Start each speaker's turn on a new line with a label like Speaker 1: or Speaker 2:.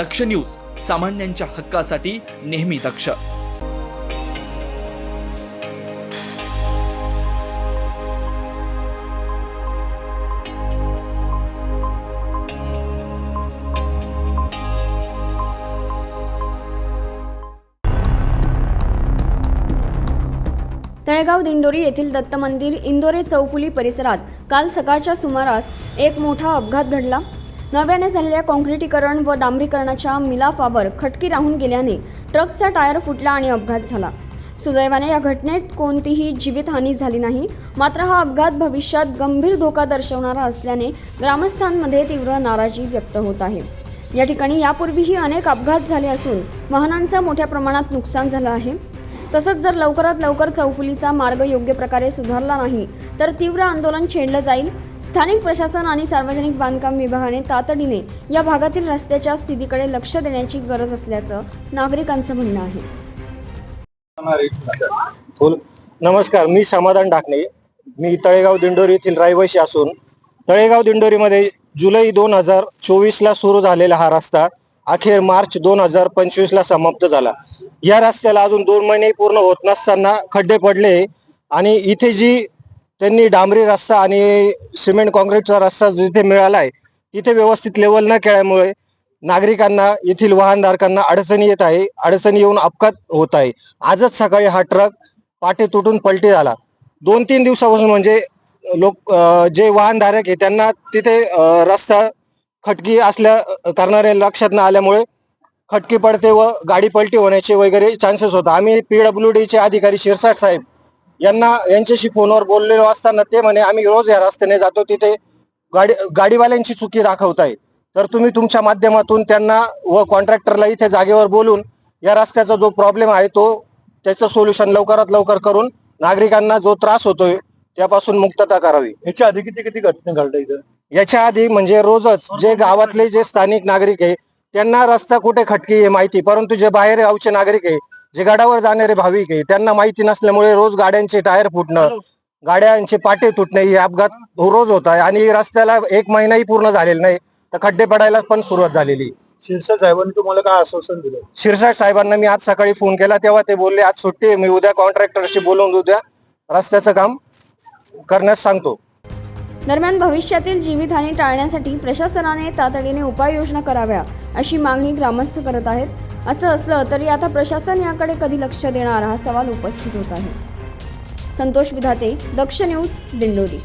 Speaker 1: दक्ष news सामान्यांच्या हक्कासाठी नेहमी दक्ष.
Speaker 2: तळेगाव दिंडोरी येथील दत्त मंदिर इंदोरे चौफुली परिसरात काल सकाळच्या सुमारास एक मोठा अपघात घडला. नव्याने झालेल्या काँक्रिटीकरण व डांबरीकरणाच्या मिलाफावर खटकी राहून गेल्याने ट्रकचा टायर फुटला आणि अपघात झाला. सुदैवाने या घटनेत कोणतीही जीवितहानी झाली नाही मात्र हा अपघात भविष्यात गंभीर धोका दर्शवणारा असल्याने ग्रामस्थांमध्ये तीव्र नाराजी व्यक्त होत आहे. या ठिकाणी यापूर्वीही अनेक अपघात झाले असून वाहनांचं मोठ्या प्रमाणात नुकसान झालं आहे. तसंच जर लवकरात लवकर चौफुलीचा मार्ग योग्य प्रकारे सुधारला नाही तर तीव्र आंदोलन छेडलं जाईल. स्थानिक प्रशासन आणि सार्वजनिक बांधकाम विभागाने तातडीने या भागातील रस्त्याच्या स्थितीकडे लक्ष देण्याची गरज असल्याचं नागरिकांचं म्हणणं आहे.
Speaker 3: नमस्कार मी समाधान ढाकणे. मी तळेगाव दिंडोरी येथील रहिवासी असून तळेगाव दिंडोरीमध्ये जुलै दोन हजार चोवीसला सुरू झालेला हा रस्ता अखेर मार्च दोन हजार पंचवीसला समाप्त झाला. या रस्त्याला अजून दोन महिने पूर्ण होत नसताना खड्डे पडले आणि इथे जी त्यांनी डांबरी रस्ता आणि सिमेंट कॉन्क्रीटचा रस्ता जिथे मिळाला आहे तिथे व्यवस्थित लेवल न केल्यामुळे नागरिकांना येथील वाहनधारकांना अडचणी येत आहे. अडचणी येऊन अपघात होत आहे. आजच सकाळी हा ट्रक पाटे तुटून पलटी झाला. दोन तीन दिवसापासून म्हणजे लोक जे वाहनधारक आहे त्यांना तिथे रस्ता खटकी असल्या करणारे लक्षात न आल्यामुळे खटकी पडते व गाडी पलटी होण्याचे वगैरे चान्सेस होता आम्ही पीडब्ल्यू डीचे अधिकारी शिरसाट साहेब यांना यांच्याशी फोनवर बोललेलो असताना ते म्हणे आम्ही रोज या रस्त्याने जातो तिथे गाडी गाडीवाल्यांची चुकी दाखवत आहे. तर तुम्ही तुमच्या माध्यमातून त्यांना व कॉन्ट्रॅक्टरला इथे जागेवर बोलून या रस्त्याचा जो प्रॉब्लेम आहे तो त्याचं सोल्युशन लवकरात लवकर करून नागरिकांना जो त्रास होतोय त्यापासून मुक्तता करावी.
Speaker 4: याच्या आधी किती किती घटना घडल्या इथं?
Speaker 3: याच्या आधी म्हणजे रोजच जे गावातले जे स्थानिक नागरिक आहे त्यांना रस्ता कुठे खटकी आहे माहिती परंतु जे बाहेर गावचे नागरिक आहे जे गडावर जाणारे भाविक आहे त्यांना माहिती नसल्यामुळे रोज गाड्यांचे टायर फुटणं गाड्यांचे पाटे तुटणे हे अपघात रोज होत आहे आणि रस्त्याला एक महिनाही पूर्ण झालेला नाही तर खड्डे पडायला पण सुरुवात झालेली आहे.
Speaker 4: शिरसाट साहेबांनी तुम्हाला काय आश्वासन दिलं?
Speaker 3: शिरसाट साहेबांना मी आज सकाळी फोन केला तेव्हा ते बोलले आज सुट्टी मी उद्या कॉन्ट्रॅक्टरशी बोलवून उद्या रस्त्याचं काम करण्यास सांगतो.
Speaker 2: दरम्यान भविष्यातील जीवितहानी टाळण्यासाठी प्रशासनाने तातडीने उपाययोजना कराव्या अशी मागणी ग्रामस्थ करत आहेत. असं असलं तरी आता प्रशासन याकडे कधी लक्ष देणार? हा सवाल उपस्थित होत आहे. संतोष विधाते दक्ष न्यूज दिंडोरी.